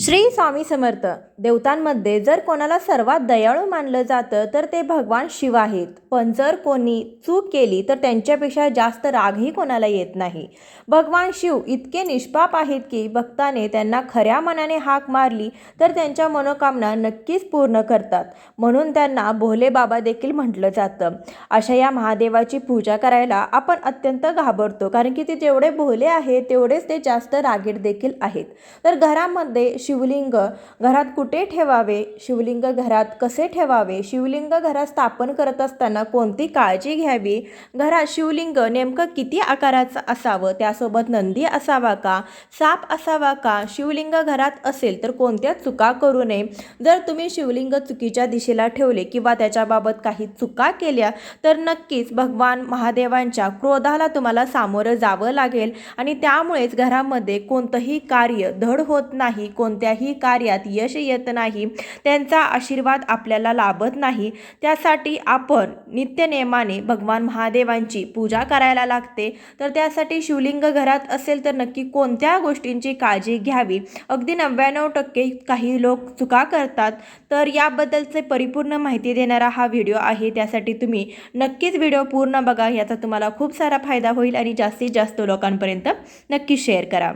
श्री स्वामी समर्थ देवतांमध्ये जर कोणाला सर्वात दयाळू मानलं जातं तर ते भगवान शिव आहेत. पण जर कोणी चूक केली तर त्यांच्यापेक्षा जास्त रागही कोणाला येत नाही. भगवान शिव इतके निष्पाप आहेत की भक्ताने त्यांना खऱ्या मनाने हाक मारली तर त्यांच्या मनोकामना नक्कीच पूर्ण करतात. म्हणून त्यांना भोले बाबा देखील म्हटलं जातं. अशा या महादेवाची पूजा करायला आपण अत्यंत घाबरतो कारण की ते जेवढे भोले आहेत तेवढेच ते जास्त रागीट देखील आहेत. तर घरामध्ये शिवलिंग घरात कुठे ठेवावे? शिवलिंग घरात कसे ठेवावे? शिवलिंग घरात स्थापन करत असताना कोणती काळजी घ्यावी? घरात शिवलिंग नेमकं किती आकाराचं असावं? त्यासोबत नंदी असावा का? साप असावा का? शिवलिंग घरात असेल तर कोणत्या चुका करू नये? जर तुम्ही शिवलिंग चुकीच्या दिशेला ठेवले किंवा त्याच्याबाबत काही चुका केल्या तर नक्कीच भगवान महादेवांच्या क्रोधाला तुम्हाला सामोरं जावं लागेल आणि त्यामुळेच घरामध्ये कोणतंही कार्य धड होत नाही कोण कोणत्याही कार्यात यश येत नाही त्यांचा आशीर्वाद आपल्याला लाभत नाही. त्यासाठी आपण नित्यनेमाने भगवान महादेवांची पूजा करायला लागते. तर त्यासाठी शिवलिंग घरात असेल तर नक्की कोणत्या गोष्टींची काळजी घ्यावी? अगदी नव्याण्णव टक्के काही लोक चुका करतात. तर याबद्दलचे परिपूर्ण माहिती देणारा हा व्हिडिओ आहे. त्यासाठी तुम्ही नक्कीच व्हिडिओ पूर्ण बघा. याचा तुम्हाला खूप सारा फायदा होईल आणि जास्तीत जास्त लोकांपर्यंत नक्की शेअर करा.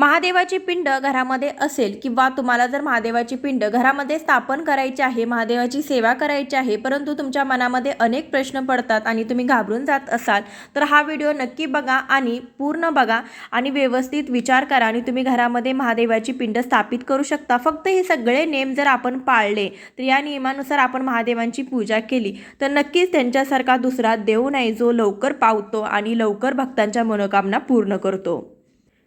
महादेवाची पिंड घरामध्ये असेल किंवा तुम्हाला जर महादेवाची पिंड घरामध्ये स्थापन करायची आहे महादेवाची सेवा करायची आहे परंतु तुमच्या मनामध्ये अनेक प्रश्न पडतात आणि तुम्ही घाबरून जात असाल तर हा व्हिडिओ नक्की बघा आणि पूर्ण बघा आणि व्यवस्थित विचार करा आणि तुम्ही घरामध्ये महादेवाची पिंड स्थापित करू शकता. फक्त हे सगळे नेम जर आपण पाळले तर या नियमानुसार आपण महादेवांची पूजा केली तर नक्कीच त्यांच्यासारखा दुसरा देव नाही जो लवकर पावतो आणि लवकर भक्तांच्या मनोकामना पूर्ण करतो.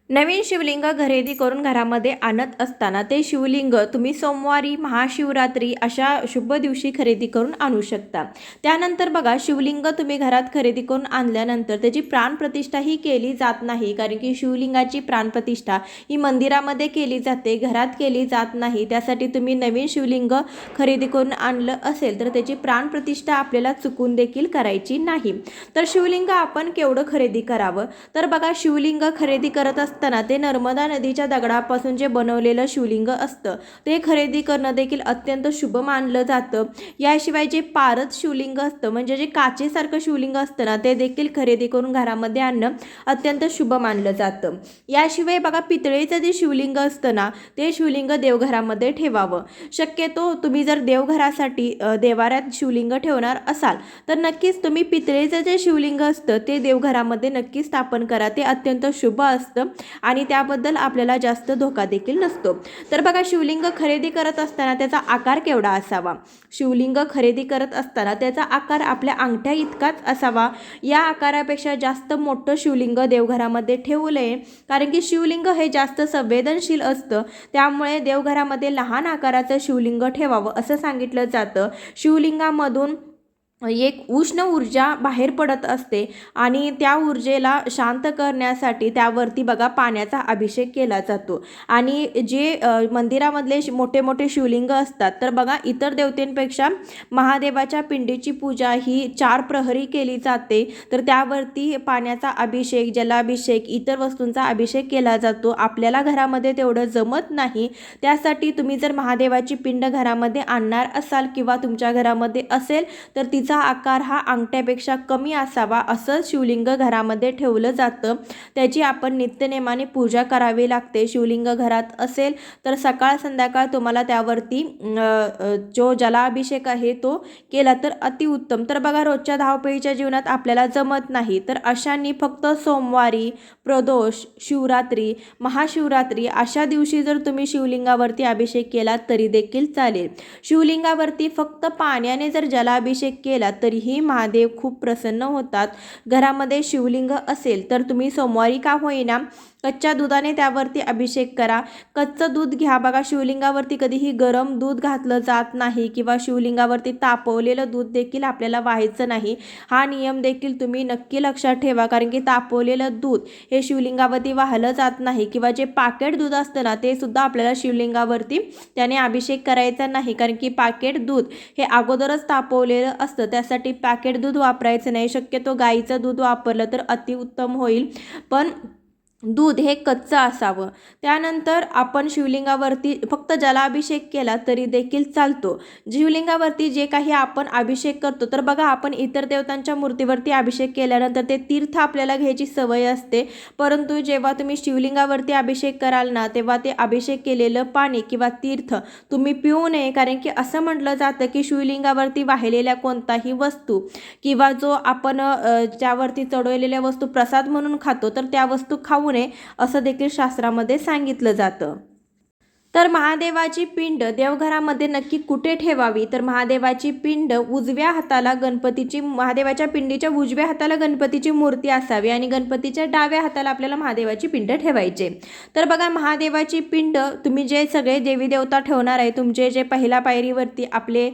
नवीन शिवलिंग खरेदी करून घरामध्ये आणत असताना ते शिवलिंग तुम्ही सोमवारी महाशिवरात्री अशा शुभ दिवशी खरेदी करून आणू शकता. त्यानंतर बघा शिवलिंग तुम्ही घरात खरेदी करून आणल्यानंतर त्याची प्राणप्रतिष्ठा ही केली जात नाही. कारण की शिवलिंगाची प्राणप्रतिष्ठा ही मंदिरामध्ये केली जाते घरात केली जात नाही. त्यासाठी तुम्ही नवीन शिवलिंग खरेदी करून आणलं असेल तर त्याची प्राणप्रतिष्ठा आपल्याला चुकून देखील करायची नाही. तर शिवलिंग आपण केवढं खरेदी करावं? तर बघा शिवलिंग खरेदी करत असताना असताना ते नर्मदा नदीच्या दगडापासून जे बनवलेलं शिवलिंग असतं ते खरेदी करणं देखील अत्यंत शुभ मानलं जातं. याशिवाय जे पारद शिवलिंग असतं म्हणजे जे काचेसारखं शिवलिंग असतं ना ते देखील खरेदी करून घरामध्ये आणणं अत्यंत शुभ मानलं जातं. याशिवाय बघा पितळेचं जे शिवलिंग असतं ना ते शिवलिंग देवघरामध्ये ठेवावं. शक्यतो तुम्ही जर देवघरासाठी देवाऱ्यात शिवलिंग ठेवणार असाल तर नक्कीच तुम्ही पितळेचं जे शिवलिंग असतं ते देवघरामध्ये नक्की स्थापन करा. ते अत्यंत शुभ असतं. आणि त्याबद्दल आपल्याला जास्त धोका देखील नसतो. तर बघा शिवलिंग खरेदी करत असताना त्याचा आकार केवढा असावा? शिवलिंग खरेदी करत असताना त्याचा आकार आपल्या अंगठ्या इतकाच असावा? या आकारापेक्षा जास्त मोठं शिवलिंग देवघरामध्ये ठेवू नये. कारण की शिवलिंग हे जास्त संवेदनशील असतं. त्यामुळे देवघरामध्ये लहान आकाराचं शिवलिंग ठेवावं असं सांगितलं जातं. शिवलिंगामधून एक उष्ण ऊर्जा बाहेर पडत असते आणि त्या ऊर्जेला शांत करण्यासाठी त्यावरती बघा पाण्याचा अभिषेक केला जातो. आणि जे मंदिरामधले मोठे मोठे शिवलिंग असतात तर बघा इतर देवतेंपेक्षा महादेवाच्या पिंडीची पूजा ही चार प्रहरी केली जाते. तर त्यावरती पाण्याचा अभिषेक जलाभिषेक इतर वस्तूंचा अभिषेक केला जातो. आपल्याला घरामध्ये तेवढं जमत नाही. त्यासाठी तुम्ही जर महादेवाची पिंड घरामध्ये आणणार असाल किंवा तुमच्या घरामध्ये असेल तर तिचा आकार हा अंगठ्यापेक्षा कमी असावा असं शिवलिंग घरामध्ये ठेवलं जातं. त्याची आपण नित्यनेमाने पूजा करावी लागते. शिवलिंग घरात असेल तर सकाळ संध्याकाळ तुम्हाला त्यावरती जो जलाभिषेक आहे तो केला तर अतिउत्तम तर बघा रोजच्या धावपळीच्या जीवनात आपल्याला जमत नाही. तर अशांनी फक्त सोमवारी प्रदोष शिवरात्री महाशिवरात्री अशा दिवशी जर तुम्ही शिवलिंगावरती अभिषेक केला तरी देखील चालेल. शिवलिंगावरती फक्त पाण्याने जर जलाभिषेक केला तरीही महादेव खूप प्रसन्न होतात. घरामध्ये शिवलिंग असेल तर तुम्ही सोमवारी का होईना कच्च्या दुधाने त्यावरती अभिषेक करा. कच्चं दूध घ्या. बघा शिवलिंगावरती कधीही गरम दूध घातलं जात नाही किंवा शिवलिंगावरती तापवलेलं दूध देखील आपल्याला व्हायचं नाही. हा नियम देखील तुम्ही नक्की लक्षात ठेवा कारण की तापवलेलं दूध हे शिवलिंगावरती वाहलं जात नाही किंवा जे पाकेट दूध असतं ना ते सुद्धा आपल्याला शिवलिंगावरती त्याने अभिषेक करायचा नाही. कारण की पाकेट दूध हे अगोदरच तापवलेलं असतं. त्यासाठी पॅकेट दूध वापरायचं नाही. शक्यतो गाईचं दूध वापरलं तर अतिउत्तम होईल. पण दूध हे कच्चं असावं. त्यानंतर आपण शिवलिंगावरती फक्त जलाभिषेक केला तरी देखील चालतो. शिवलिंगावरती जे काही आपण अभिषेक करतो तर बघा आपण इतर देवतांच्या मूर्तीवरती अभिषेक केल्यानंतर ते तीर्थ आपल्याला घ्यायची सवय असते. परंतु जेव्हा तुम्ही शिवलिंगावरती अभिषेक कराल ना तेव्हा ते अभिषेक केलेलं पाणी किंवा तीर्थ तुम्ही पिऊ नये. कारण की असं म्हटलं जातं की शिवलिंगावरती वाहिलेल्या कोणताही वस्तू किंवा जो आपण ज्यावरती चढवलेल्या वस्तू प्रसाद म्हणून खातो तर त्या वस्तू खाऊ नये असं देखील शास्त्रामध्ये सांगितलं जातं. तर महादेवाची पिंड देवघरामध्ये नक्की कुठे ठेवावी? तर महादेवाची पिंड उजव्या हाताला गणपतीची महादेवाच्या पिंडीच्या उजव्या हाताला गणपतीची मूर्ती असावी आणि गणपतीच्या डाव्या हाताला आपल्याला महादेवाची पिंड ठेवायचे. तर बघा महादेवाची पिंड तुम्ही जे सगळे देवी देवता ठेवणार आहे तुमचे जे पहिल्या पायरीवरती आपले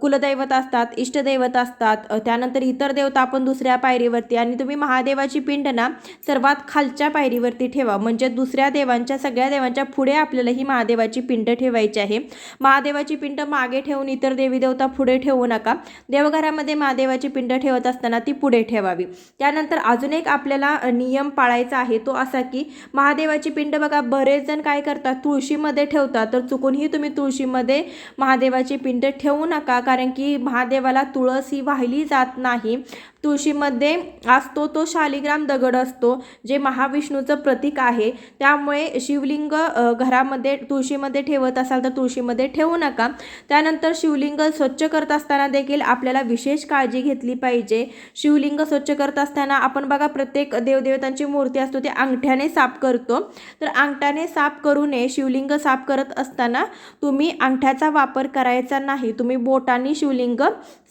कुलदैवत असतात इष्टदैवत असतात त्यानंतर इतर देवता आपण दुसऱ्या पायरीवरती आणि तुम्ही महादेवाची पिंड ना सर्वात खालच्या पायरीवरती ठेवा. म्हणजे दुसऱ्या देवांच्या सगळ्या देवांच्या पुढे आपल्याला ही महादेवाची पिंड ठेवायची आहे. महादेवाची पिंड मागे ठेवून इतर देवी देवता पुढे ठेवू नका. देवघरामध्ये महादेवाची पिंड ठेवत असताना ती पुढे ठेवावी. त्यानंतर अजून एक आपल्याला नियम पाळायचा आहे तो असा की महादेवाची पिंड बघा बरेच जण काय करतात तुळशीमध्ये ठेवतात. तर चुकूनही तुम्ही तुळशीमध्ये महादेवाची पिंड ठेवू नका कारण की महादेवाला तुळस ही वाहिली जात नाही. तुळशीमध्ये असतो तो शालिग्राम दगड असतो जे महाविष्णूचं प्रतीक आहे. त्यामुळे शिवलिंग घरामध्ये तुळशीमध्ये ठेवत असाल तर तुळशीमध्ये ठेवू नका. त्यानंतर शिवलिंग स्वच्छ करत असताना देखील आपल्याला विशेष काळजी घेतली पाहिजे. शिवलिंग स्वच्छ करत असताना आपण बघा प्रत्येक देवदेवतांची मूर्ती असतो ते अंगठ्याने साफ करतो. तर अंगठ्याने साफ करू नये शिवलिंग साफ करत असताना तुम्ही अंगठ्याचा वापर करायचा नाही. तुम्ही बोटांनी शिवलिंग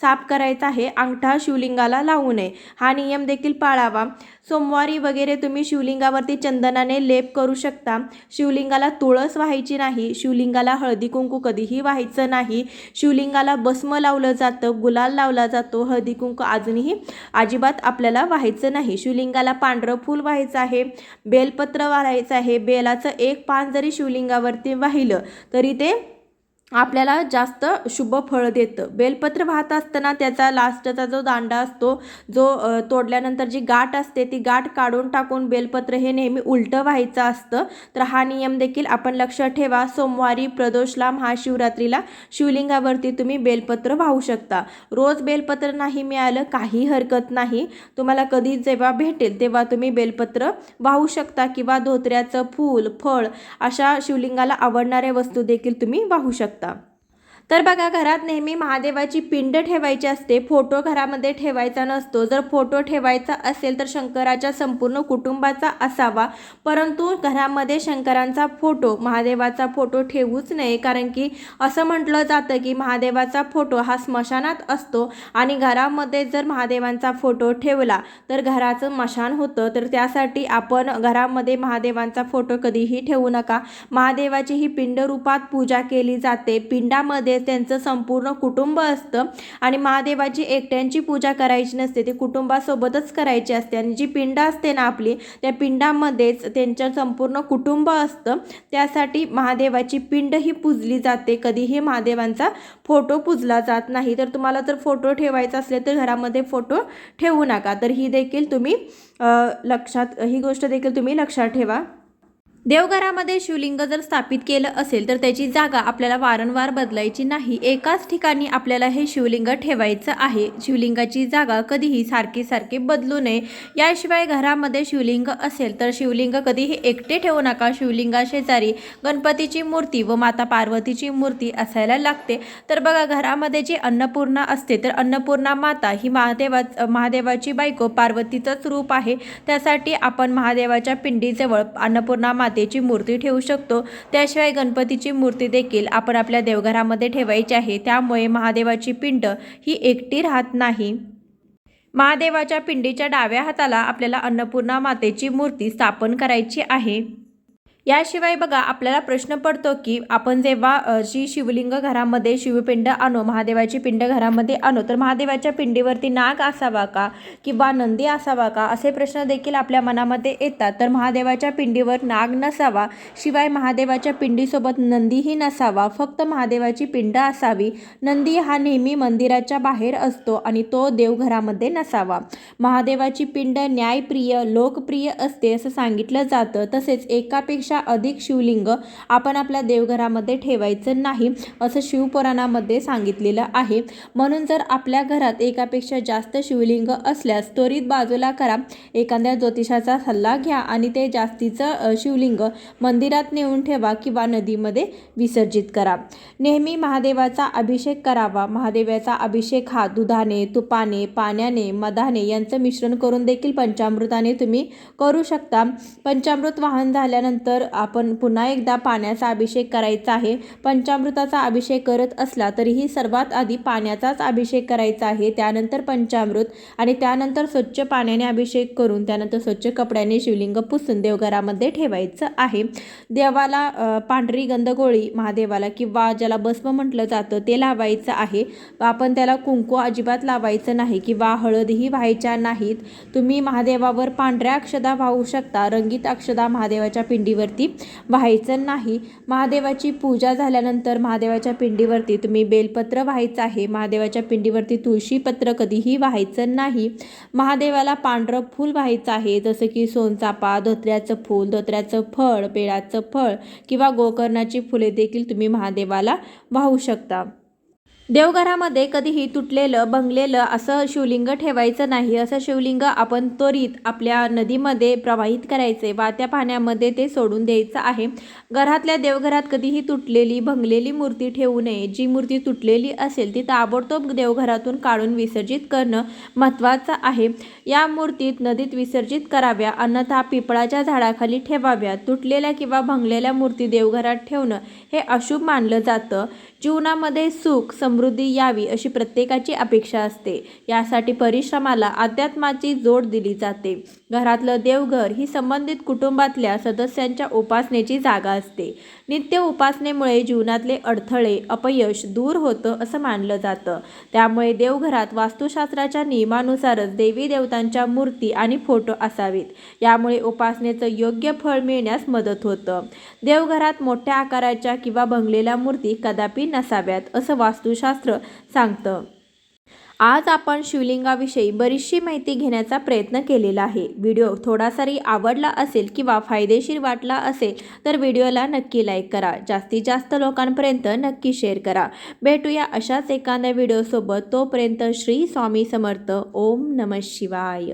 साफ करायचा आहे. अंगठा शिवलिंगाला लाव. नये. हा नियम देखील पाळावा. सोमवारी वगैरे तुम्ही शिवलिंगावरती चंदनाने लेप करू शकता. शिवलिंगाला तुळस व्हायची नाही. शिवलिंगाला हळदी कुंकू कधीही व्हायचं नाही. शिवलिंगाला भस्म लावलं जातं गुलाल लावला जातो. हळदी कुंकू अजूनही अजिबात आपल्याला व्हायचं नाही. शिवलिंगाला पांढरं फूल व्हायचं आहे. बेलपत्र वाढायचं आहे. बेलाचं एक पान जरी शिवलिंगावरती वाहिलं तरी ते आपल्याला जास्त शुभ फळ देतं. बेलपत्र वाहत असताना त्याचा लास्टचा जो दांडा असतो जो तोडल्यानंतर जी गाठ असते ती गाठ काढून टाकून बेलपत्र हे नेहमी उलटं व्हायचं असतं. तर हा नियम देखील आपण लक्षात ठेवा. सोमवारी प्रदोषला महाशिवरात्रीला शिवलिंगावरती तुम्ही बेलपत्र वाहू शकता. रोज बेलपत्र नाही मिळालं काही हरकत नाही. तुम्हाला कधी जेव्हा भेटेल तेव्हा तुम्ही बेलपत्र वाहू शकता किंवा धोत्र्याचं फूल फळ अशा शिवलिंगाला आवडणाऱ्या वस्तू देखील तुम्ही वाहू शकता. शकता तर बघा घरात नेहमी महादेवाची पिंड ठेवायची असते फोटो घरामध्ये ठेवायचा नसतो. जर फोटो ठेवायचा असेल तर शंकराच्या संपूर्ण कुटुंबाचा असावा. परंतु घरामध्ये शंकरांचा फोटो महादेवाचा फोटो ठेवूच नये. कारण की असं म्हटलं जातं की महादेवाचा फोटो हा स्मशानात असतो आणि घरामध्ये जर महादेवांचा फोटो ठेवला तर घराचं मशान होतं. तर त्यासाठी आपण घरामध्ये महादेवांचा फोटो कधीही ठेवू नका. महादेवाची ही पिंड रूपात पूजा केली जाते. पिंडामध्ये त्यांचं संपूर्ण कुटुंब असतं. आणि महादेवाची एकट्यांची पूजा करायची नसते ती कुटुंबासोबतच करायची असते. आणि जी पिंड असते ना आपली त्या पिंडामध्येच त्यांचं संपूर्ण कुटुंब असतं. त्यासाठी महादेवाची पिंड ही पूजली जाते. कधीही महादेवांचा फोटो पूजला जात नाही. तर तुम्हाला जर फोटो ठेवायचा असले तर घरामध्ये फोटो ठेवू नका. तर ही देखील तुम्ही लक्षात ही गोष्ट देखील तुम्ही लक्षात ठेवा. देवघरामध्ये शिवलिंग जर स्थापित केलं असेल तर त्याची जागा आपल्याला वारंवार बदलायची नाही. एकाच ठिकाणी आपल्याला हे शिवलिंग ठेवायचं आहे. शिवलिंगाची जागा कधीही सारखी सारखी बदलू नये. याशिवाय घरामध्ये शिवलिंग असेल तर शिवलिंग कधीही एकटे ठेवू नका. शिवलिंगा शेजारी गणपतीची मूर्ती व माता पार्वतीची मूर्ती असायला लागते. तर बघा घरामध्ये जी अन्नपूर्णा असते तर अन्नपूर्णा माता ही महादेवा महादेवाची बायको पार्वतीचंच रूप आहे. त्यासाठी आपण महादेवाच्या पिंडीजवळ अन्नपूर्णा मातेची मूर्ती ठेवू शकतो. त्याशिवाय गणपतीची मूर्ती देखील आपण आपल्या देवघरामध्ये ठेवायची आहे. त्यामुळे महादेवाची पिंड ही एकटी राहत नाही. महादेवाच्या पिंडीच्या डाव्या हाताला आपल्याला अन्नपूर्णा मातेची मूर्ती स्थापन करायची आहे. याशिवाय बघा आपल्याला प्रश्न पडतो की आपण जेव्हा जी शिवलिंग घरामध्ये शिवपिंड आणू महादेवाची पिंड घरामध्ये आणू तर महादेवाच्या पिंडीवरती नाग असावा का? किंवा नंदी असावा का? असे प्रश्न देखील आपल्या मनामध्ये येतात. तर महादेवाच्या पिंडीवर नाग नसावा शिवाय महादेवाच्या पिंडीसोबत नंदीही नसावा. फक्त महादेवाची पिंड असावी. नंदी हा नेहमी मंदिराच्या बाहेर असतो आणि तो देवघरामध्ये नसावा. महादेवाची पिंड न्यायप्रिय लोकप्रिय असते असं सांगितलं जातं. तसेच एकापेक्षा अधिक शिवलिंग आपण आपल्या देवघरामध्ये ठेवायचं नाही असं शिवपुराणामध्ये सांगितलेलं आहे. म्हणून जर आपल्या घरात एकापेक्षा जास्त शिवलिंग असल्यास त्वरित बाजूला करा. एखाद्या ज्योतिषाचा सल्ला घ्या आणि ते जास्तीचं शिवलिंग मंदिरात नेऊन ठेवा किंवा नदीमध्ये विसर्जित करा. नेहमी महादेवाचा अभिषेक करावा. महादेवाचा अभिषेक हा दुधाने तुपाने पाण्याने मधाने यांचं मिश्रण करून देखील पंचामृताने तुम्ही करू शकता. पंचामृत वाहन झाल्यानंतर आपण पुन्हा एकदा पाण्याचा अभिषेक करायचा आहे. पंचामृताचा अभिषेक करत असला तरीही सर्वात आधी पाण्याचाच अभिषेक करायचा आहे. त्यानंतर पंचामृत आणि त्यानंतर स्वच्छ पाण्याने अभिषेक करून त्यानंतर स्वच्छ कपड्याने शिवलिंग पुसून देवघरामध्ये ठेवायचं आहे. देवाला पांढरी गंधगोळी महादेवाला किंवा ज्याला भस्म म्हटलं जातं ते लावायचं आहे. आपण त्याला कुंकू अजिबात लावायचं नाही किंवा हळदही व्हायच्या नाहीत. तुम्ही महादेवावर पांढऱ्या अक्षदा वाहू शकता. रंगीत अक्षदा महादेवाच्या पिंडीवरती व्हायचं नाही. महादेवाची पूजा झाल्यानंतर महादेवाच्या पिंडीवरती तुम्ही बेलपत्र व्हायचं आहे. महादेवाच्या पिंडीवरती तुळशीपत्र कधीही व्हायचं नाही. महादेवाला पांढरं फूल व्हायचं आहे. जसं की सोनचापा धोत्र्याचं फूल धोत्र्याचं फळ पेळाचं फळ किंवा गोकर्णाची फुले देखील तुम्ही महादेवाला वाहू शकता. देवघरामध्ये कधीही तुटलेलं बंगलेलं असं शिवलिंग ठेवायचं नाही. असं शिवलिंग आपण त्वरित आपल्या नदीमध्ये प्रवाहित करायचे. वात्या पाण्यामध्ये ते सोडून द्यायचं आहे. घरातल्या देवघरात कधीही तुटलेली भंगलेली मूर्ती ठेवू नये. जी मूर्ती तुटलेली असेल ती ताबडतोब देवघरातून काढून विसर्जित करणं महत्त्वाचं आहे. या मूर्तीत नदीत विसर्जित कराव्या अन्यथा पिपळाच्या झाडाखाली ठेवाव्या. तुटलेल्या किंवा भंगलेल्या मूर्ती देवघरात ठेवणं हे अशुभ मानलं जातं. जीवनामध्ये सुख समृद्धी यावी अशी प्रत्येकाची अपेक्षा असते. यासाठी परिश्रमाला अध्यात्माची जोड दिली जाते. घरातलं देवघर ही संबंधित कुटुंबातल्या सदस्यांच्या उपासनेची जागा असते. नित्य उपासनेमुळे जीवनातले अडथळे अपयश दूर होतं असं मानलं जातं. त्यामुळे देवघरात वास्तुशास्त्राच्या नियमानुसारच देवी देवतांच्या मूर्ती आणि फोटो असावेत. यामुळे उपासनेचं योग्य फळ मिळण्यास मदत होतं. देवघरात मोठ्या आकाराच्या किंवा भंगलेल्या मूर्ती कदापि नसाव्यात असं वास्तुशास्त्र सांगतं. आज आपण शिवलिंगाविषयी बरीचशी माहिती घेण्याचा प्रयत्न केलेला आहे. व्हिडिओ थोडासाही आवडला असेल किंवा फायदेशीर वाटला असेल तर व्हिडिओला नक्की लाईक करा. जास्तीत जास्त लोकांपर्यंत नक्की शेअर करा. भेटूया अशाच एखाद्या व्हिडिओसोबत. तोपर्यंत श्री स्वामी समर्थ. ओम नम शिवाय.